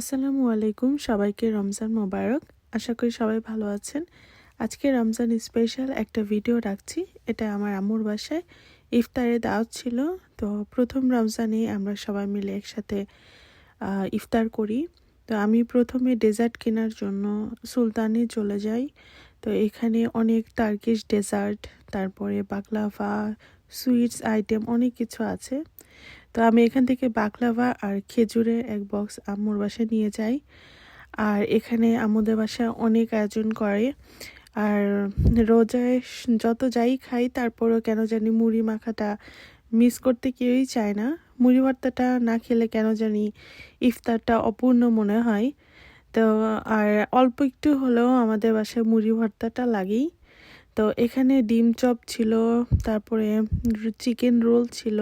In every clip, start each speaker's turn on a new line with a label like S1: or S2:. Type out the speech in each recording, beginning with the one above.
S1: আসসালামু আলাইকুম, সবাইকে রমজান মোবারক। আশা করি সবাই ভালো আছেন। আজকে রমজান স্পেশাল একটা ভিডিও রাখছি। এটা আমার আম্মুর বাসায়। ইফতারে দাওয়াত ছিল। তো প্রথম রমজানে আমরা সবাই মিলে একসাথে ইফতার করি। তো আমি প্রথমে ডেজার্ট কেনার জন্য সুলতানে চলে যাই। তো এখানে অনেক টার্কিশ ডেজার্ট তারপরে বাকলাফা সুইটস আইটেম অনেক কিছু আছে। তো আমি এখান থেকে বাকলাভা আর খেজুরের এক বক্স আম্মুর বাসায় নিয়ে যাই। আর এখানে আম্মুদের বাসায় অনেক আয়োজন করে। আর রোজায় যত যাই খাই, তারপরও কেন জানি মুড়ি মাখাটা মিস করতে কেউই চায় না। মুড়ি ভর্তাটা না খেলে কেন জানি ইফতারটা অপূর্ণ মনে হয়। তো, আর অল্প একটু হলেও আমাদের বাসায় মুড়ি ভর্তাটা লাগেই। তো এখানে ডিম চপ ছিল, তারপরে চিকেন রোল ছিল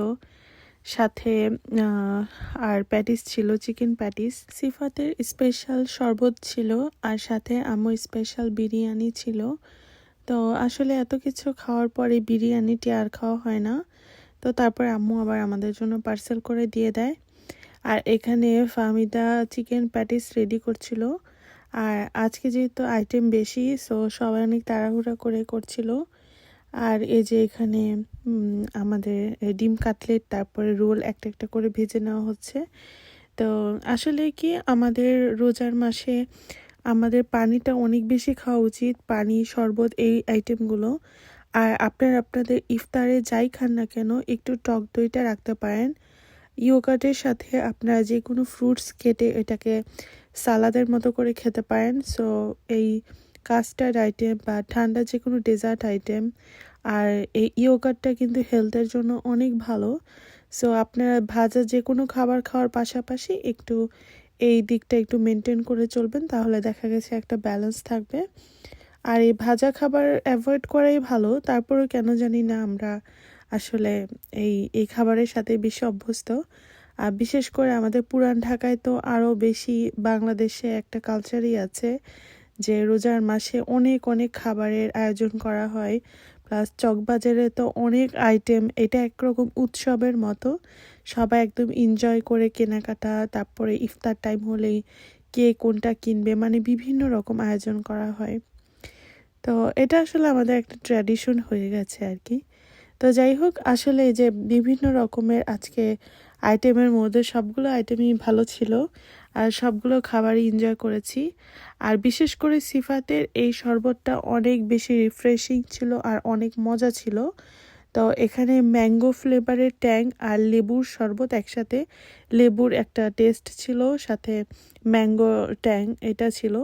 S1: সাথে আর প্যাটিস ছিল, চিকেন প্যাটিস। সিফাতের স্পেশাল শরবত ছিল, আর সাথে আমার স্পেশাল বিরিয়ানি ছিল। তো আসলে এত কিছু খাওয়ার পরে বিরিয়ানিটি আর খাওয়া হয় না। তো তারপরে আম্মু আবার আমাদের জন্য পার্সেল করে দিয়ে দেয়। আর এখানে ফাহমিদা চিকেন প্যাটিস রেডি করছিল। আর আজকে যেহেতু আইটেম বেশি সো সবাই অনেক তাড়াহুড়া করে করছিল। আর এই যে এখানে আমাদের ডিম কাটলেট, তারপরে রোল একটা একটা করে ভেজে নেওয়া হচ্ছে। তো আসলে কি আমাদের রোজার মাসে আমাদের পানিটা অনেক বেশি খাওয়া উচিত, পানি, শরবত, এই আইটেমগুলো। আর আপনার আপনাদের ইফতারে যাই খান না কেন, একটু টক দইটা রাখতে পারেন। ইয়োগার্টের সাথে আপনারা যে কোনো ফ্রুটস কেটে এটাকে সালাদের মতো করে খেতে পারেন। সো এই কাস্টার্ড আইটেম বা ঠান্ডা যে কোনো ডেজার্ট আইটেম আর এই ইয়োগার্টটা কিন্তু হেলথের জন্য অনেক ভালো। সো আপনারা ভাজা যে কোনো খাবার খাওয়ার পাশাপাশি একটু এই দিকটা একটু মেনটেন করে চলবেন, তাহলে দেখা গেছে একটা ব্যালেন্স থাকবে। আর এই ভাজা খাবার অ্যাভয়েড করাই ভালো, তারপরেও কেন জানি না আমরা আসলে এই এই খাবারের সাথে বেশি অভ্যস্ত। আর বিশেষ করে আমাদের পুরান ঢাকায় তো আরও বেশি বাংলাদেশে একটা কালচারই আছে যে রোজার মাসে অনেক অনেক খাবারের আয়োজন করা হয়। প্লাস চকবাজারে তো অনেক আইটেম এটা একরকম উৎসবের মতো। সবাই একদম এনজয় করে কেনাকাটা, তারপরে ইফতার টাইম হলেই কে কোনটা কিনবে মানে বিভিন্ন রকম আয়োজন করা হয়। তো এটা আসলে আমাদের একটা ট্র্যাডিশন হয়ে গেছে আর কি। তো যাই হোক, আসলে যে বিভিন্ন রকমের আজকে আইটেমের মধ্যে সবগুলো আইটেমই ভালো ছিল। আর সবগুলো খাবারই এনজয় করেছি। আর বিশেষ করে সিফাতের এই শরবতটা অনেক বেশি রিফ্রেশিং ছিল আর অনেক মজা ছিল। তো এখানে ম্যাঙ্গো ফ্লেভারের ট্যাং আর লেবুর শরবত একসাথে লেবুর একটা টেস্ট ছিল, সাথে ম্যাঙ্গো ট্যাং এটা ছিল।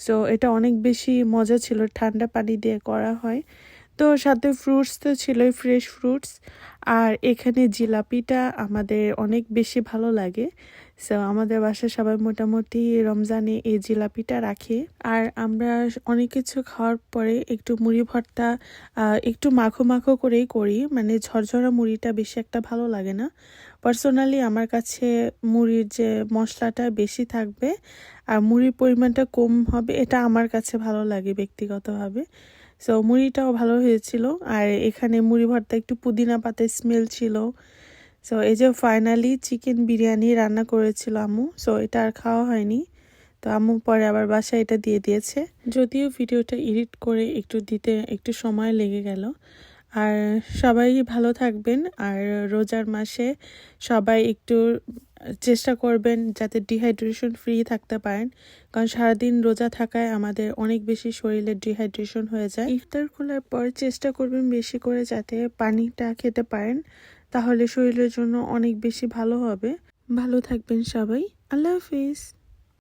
S1: সো এটা অনেক বেশি মজা ছিল, ঠান্ডা পানি দিয়ে করা হয়। তো সাথে ফ্রুটস তো ছিলই ফ্রেশ ফ্রুটস আর এখানে জিলাপিটা আমাদের অনেক বেশি ভালো লাগে। সো আমাদের বাসায় সবাই মোটামুটি রমজানে এই জিলাপিটা রাখে। আর আমরা অনেক কিছু খাওয়ার পরে একটু মুড়ি ভর্তা একটু মাখো মাখো করেই করি। মানে ঝরঝরা মুড়িটা বেশি একটা ভালো লাগে না। পার্সোনালি আমার কাছে মুড়ির যে মশলাটা বেশি থাকবে আর মুড়ির পরিমাণটা কম হবে, এটা আমার কাছে ভালো লাগে ব্যক্তিগতভাবে। সো মুড়িটাও ভালো হয়েছিল। আর এখানে মুড়ি ভর্তা একটু পুদিনা পাতার স্মেল ছিল। সো এই যে ফাইনালি চিকেন বিরিয়ানি রান্না করেছিল আম্মু। সো এটা আর খাওয়া হয়নি। তো আম্মু পরে আবার বাসায় এটা দিয়ে দিয়েছে। যদিও ভিডিওটা এডিট করে একটু দিতে একটু সময় লেগে গেল। আর সবাই ভালো থাকবেন। আর রোজার মাসে সবাই একটু চেষ্টা করবেন যাতে ডিহাইড্রেশন ফ্রি থাকতে পারেন। কারণ সারাদিন রোজা থাকায় আমাদের অনেক বেশি শরীরে ডিহাইড্রেশন হয়ে যায়। ইফতার খোলার পর চেষ্টা করবেন বেশি করে যাতে পানিটা খেতে পারেন। তাহলে শরীরের জন্য অনেক বেশি ভালো হবে। ভালো থাকবেন সবাই। আল্লাহ হাফিজ।